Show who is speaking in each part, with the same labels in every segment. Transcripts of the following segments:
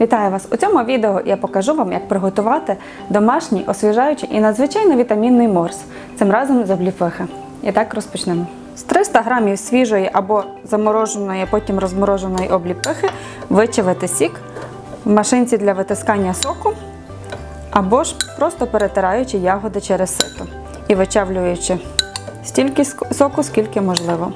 Speaker 1: Вітаю вас! У цьому відео я покажу вам, як приготувати домашній, освіжаючий і надзвичайно вітамінний морс, цим разом з обліпихи. І так розпочнемо. З 300 грамів свіжої або замороженої, потім розмороженої обліпихи вичавити сік в машинці для витискання соку, або ж просто перетираючи ягоди через сито і вичавлюючи стільки соку, скільки можливо.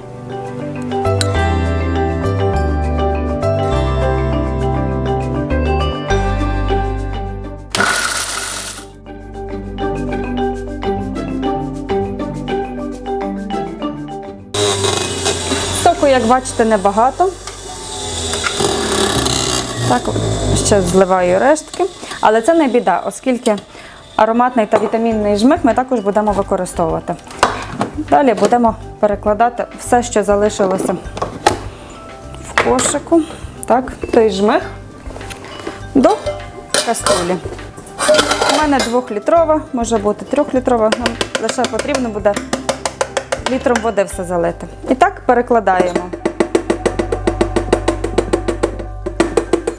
Speaker 1: Соку, як бачите, небагато. Так, ще зливаю рештки. Але це не біда, оскільки ароматний та вітамінний жмих ми також будемо використовувати. Далі будемо перекладати все, що залишилося в кошику. Так, той жмих до каструлі. У мене двохлітрова, може бути трьохлітрова. Нам лише потрібно буде літром води все залити. І так перекладаємо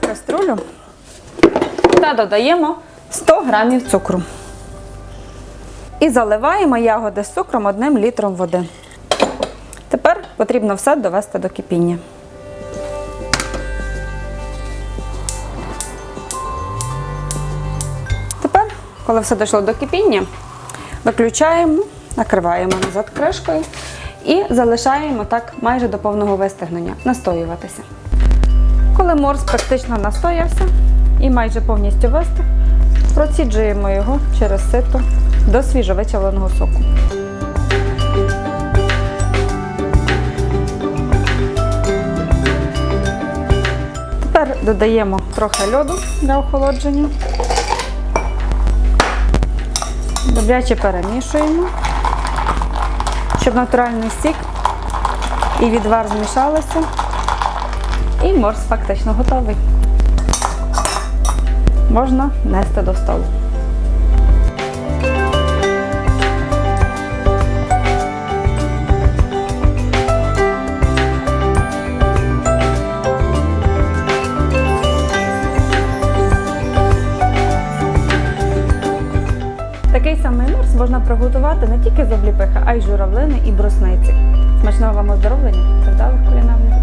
Speaker 1: каструлю та додаємо 100 грамів цукру. І заливаємо ягоди з цукром одним літром води. Тепер потрібно все довести до кипіння. Тепер, коли все дійшло до кипіння, виключаємо, накриваємо назад кришкою і залишаємо так майже до повного вистигнення, настоюватися. Коли морс практично настоявся і майже повністю вистиг, проціджуємо його через сито до свіжовичавленого соку. Тепер додаємо трохи льоду для охолодження. Добряче перемішуємо, щоб натуральний сік і відвар змішалися. І морс фактично готовий. Можна нести до столу. Такий самий морс можна приготувати не тільки з обліпихи, а й журавлини і брусниці. Смачного вам оздоровлення та вдалих кулінарних